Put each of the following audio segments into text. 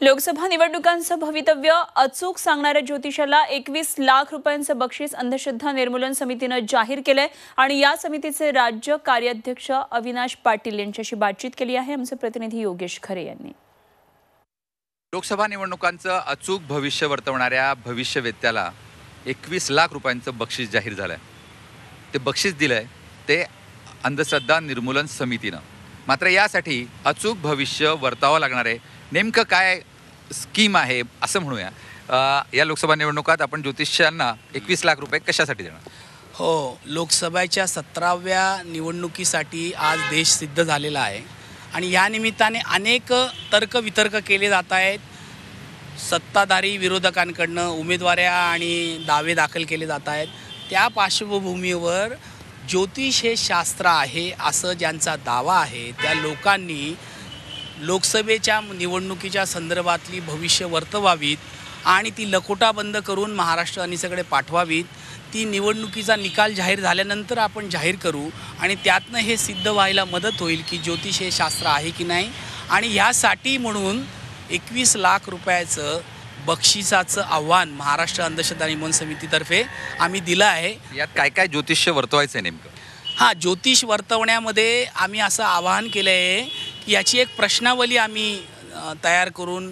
लोकसभा निवडणुकांचं भवितव्य अचूक सांगणाऱ्या ज्योतिषाला एकवीस लाख रुपयांचं बक्षीस अंधश्रद्धा निर्मूलन समितीनं जाहीर केलंय. आणि या समितीचे राज्य कार्याध्यक्ष अविनाश पाटील यांच्याशी बातचीत केली आहे. आमचे प्रतिनिधी योगेश खरे यांनी. लोकसभा निवडणुकांचं अचूक भविष्य वर्तवणाऱ्या भविष्यवेत्याला एकवीस लाख रुपयांचं बक्षीस जाहीर झालं आहे ते बक्षीस दिलं आहे ते अंधश्रद्धा निर्मूलन समितीनं. मात्र यासाठी अचूक भविष्य वर्तावं लागणार आहे. नेमकं काय स्कीम आहे असं म्हणूया. या लोकसभा निवडणुकात आपण ज्योतिषांना एकवीस लाख रुपये कशासाठी देणार? हो लोकसभेच्या सतराव्या निवडणुकीसाठी आज देश सिद्ध झालेला आहे. आणि या निमित्ताने अनेक तर्कवितर्क केले जात आहेत. सत्ताधारी विरोधकांकडनं उमेदवाऱ्या आणि दावे दाखल केले जात आहेत. त्या पार्श्वभूमीवर ज्योतिष हे शास्त्र आहे असं ज्यांचा दावा आहे त्या लोकांनी लोकसभेच्या निवडणुकीच्या संदर्भातली भविष्य वर्तवावीत आणि ती लकोटा बंद करून महाराष्ट्र अनिसकडे पाठवावीत. ती निवडणुकीचा निकाल जाहीर झाल्यानंतर आपण जाहीर करू आणि त्यातनं हे सिद्ध व्हायला मदत होईल की ज्योतिष हे शास्त्र आहे की नाही. आणि ह्यासाठी म्हणून एकवीस लाख रुपयाचं बक्षिसाचं आव्हान महाराष्ट्र अंधश्रद्धा निर्मूलन समितीतर्फे आम्ही दिलं आहे. यात काय काय ज्योतिष्य वर्तवायचं आहे नेमकं? हां ज्योतिष वर्तवण्यामध्ये आम्ही असं आवाहन केलं आहे की याची एक प्रश्नावली आम्ही तयार करून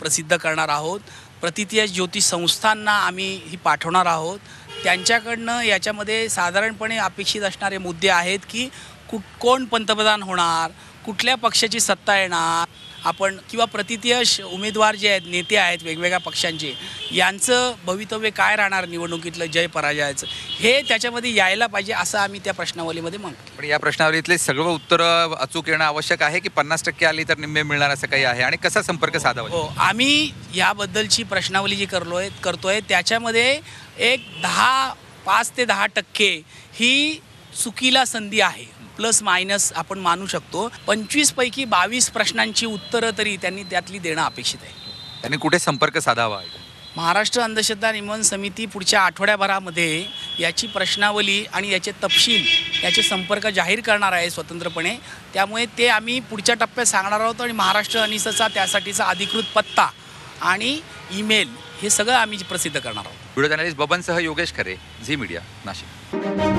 प्रसिद्ध करणार आहोत. प्रतितीय ज्योतिष संस्थांना आम्ही ही पाठवणार आहोत. त्यांच्याकडनं याच्यामध्ये साधारणपणे अपेक्षित असणारे मुद्दे आहेत की कुठ कोण पंतप्रधान होणार कुठल्या पक्षाची सत्ता येणार आपण किंवा प्रतितीय श- उमेदवार जे आहेत नेते आहेत वेगवेगळ्या पक्षांचे यांचं भवितव्य काय राहणार निवडणुकीतलं जय पराजयाचं? हे त्याच्यामध्ये यायला पाहिजे असं आम्ही त्या प्रश्नावलीमध्ये म्हणतो. पण या प्रश्नावलीतले सर्व उत्तरं अचूक येणं आवश्यक आहे की पन्नास टक्के आली तर निम्मे मिळणार असं काही आहे? आणि कसा संपर्क साधावा? हो. आम्ही याबद्दलची प्रश्नावली जी करलोय करतोय त्याच्यामध्ये एक दहा पाच ते दहा टक्के ही चुकीला संधी आहे. प्लस मायनस आपण मानू शकतो. पंचवीस पैकी बावीस प्रश्नांची उत्तरं तरी त्यांनी त्यातली देणं अपेक्षित आहे. त्यांनी कुठे संपर्क साधावा? महाराष्ट्र अंधश्रद्धा निर्मूलन समिती पुढच्या आठवड्याभरामध्ये याची प्रश्नावली आणि याचे तपशील याचे संपर्क जाहीर करणार आहे स्वतंत्रपणे. त्यामुळे ते आम्ही पुढच्या टप्प्यात सांगणार आहोत आणि महाराष्ट्र अनिसचा त्यासाठीचा अधिकृत पत्ता आणि ईमेल हे सगळं आम्ही प्रसिद्ध करणार आहोत. व्हिडिओ जर्नलिस्ट बबनसह योगेश खरे झी मीडिया नाशिक.